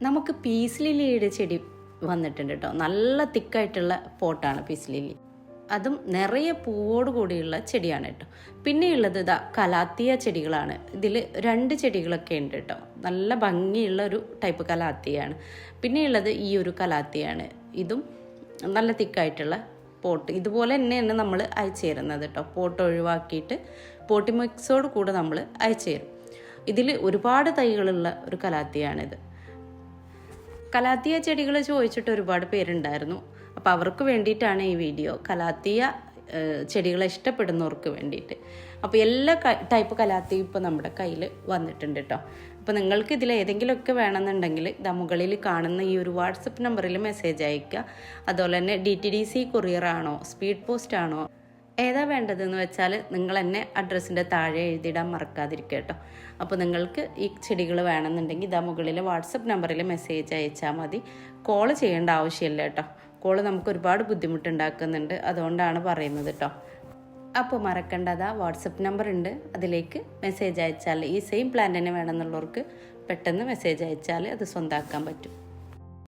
നമുക്ക് പീസ് ലില്ലിയുടെ ചെടി വന്നിട്ടുണ്ട് കേട്ടോ നല്ല തിക്കായിട്ടുള്ള പോട്ടാണ് പീസ് ലില്ലി അതും നിറയെ പൂവോട് കൂടിയുള്ള ചെടിയാണ് കേട്ടോ പിന്നെയുള്ളത് ഇതാ കലാത്തിയ ചെടികളാണ്. ഇതിൽ രണ്ട് ചെടികളൊക്കെ ഉണ്ട് കേട്ടോ നല്ല ഭംഗിയുള്ള ഒരു ടൈപ്പ് കലാത്തിയാണ്. പിന്നെയുള്ളത് ഈ ഒരു കലാത്തിയാണ്. ഇതും നല്ല തിക്കായിട്ടുള്ള പോട്ട് ഇതുപോലെ തന്നെയാണ് നമ്മൾ അയച്ചു തരുന്നത് കേട്ടോ പോട്ട് ഒഴിവാക്കിയിട്ട് പോട്ടി മിക്സോട് കൂടെ നമ്മൾ അയച്ചു തരും ഇതിൽ ഒരുപാട് തൈകളുള്ള ഒരു കലാത്തിയാണിത്. കലാത്തിയ ചെടികൾ ചോദിച്ചിട്ട് ഒരുപാട് പേരുണ്ടായിരുന്നു. അപ്പോൾ അവർക്ക് വേണ്ടിയിട്ടാണ് ഈ വീഡിയോ. കലാത്തിയ ചെടികളെ ഇഷ്ടപ്പെടുന്നവർക്ക് വേണ്ടിയിട്ട്. അപ്പോൾ എല്ലാ ടൈപ്പ് കലാത്തിയും ഇപ്പോൾ നമ്മുടെ കയ്യിൽ വന്നിട്ടുണ്ട് കേട്ടോ അപ്പോൾ നിങ്ങൾക്ക് ഇതിൽ ഏതെങ്കിലുമൊക്കെ വേണമെന്നുണ്ടെങ്കിൽ ഇതാ മുകളിൽ കാണുന്ന ഈ ഒരു വാട്സപ്പ് നമ്പറിൽ മെസ്സേജ് അയക്കുക അതുപോലെ തന്നെ ഡി ടി ഡി സി കൊറിയറാണോ സ്പീഡ് പോസ്റ്റ് ആണോ ഏതാ വേണ്ടതെന്ന് വെച്ചാൽ നിങ്ങൾ എന്നെ അഡ്രസ്സിന്റെ താഴെ എഴുതിയിടാൻ മറക്കാതിരിക്കുക കേട്ടോ. അപ്പോൾ നിങ്ങൾക്ക് ഈ ചെടികൾ വേണമെന്നുണ്ടെങ്കിൽ ഇതാ മുകളിൽ വാട്സപ്പ് നമ്പറിൽ മെസ്സേജ് അയച്ചാൽ മതി. കോൾ ചെയ്യേണ്ട ആവശ്യമില്ല കേട്ടോ. കോൾ നമുക്ക് ഒരുപാട് ബുദ്ധിമുട്ടുണ്ടാക്കുന്നുണ്ട്. അതുകൊണ്ടാണ് പറയുന്നത് കേട്ടോ. അപ്പോൾ മറക്കേണ്ടതാ വാട്സപ്പ് നമ്പർ ഉണ്ട് അതിലേക്ക് മെസ്സേജ് അയച്ചാൽ ഈ സെയിം പ്ലാൻ തന്നെ വേണമെന്നുള്ളവർക്ക് പെട്ടെന്ന് മെസ്സേജ് അയച്ചാൽ അത് സ്വന്തമാക്കാൻ പറ്റും.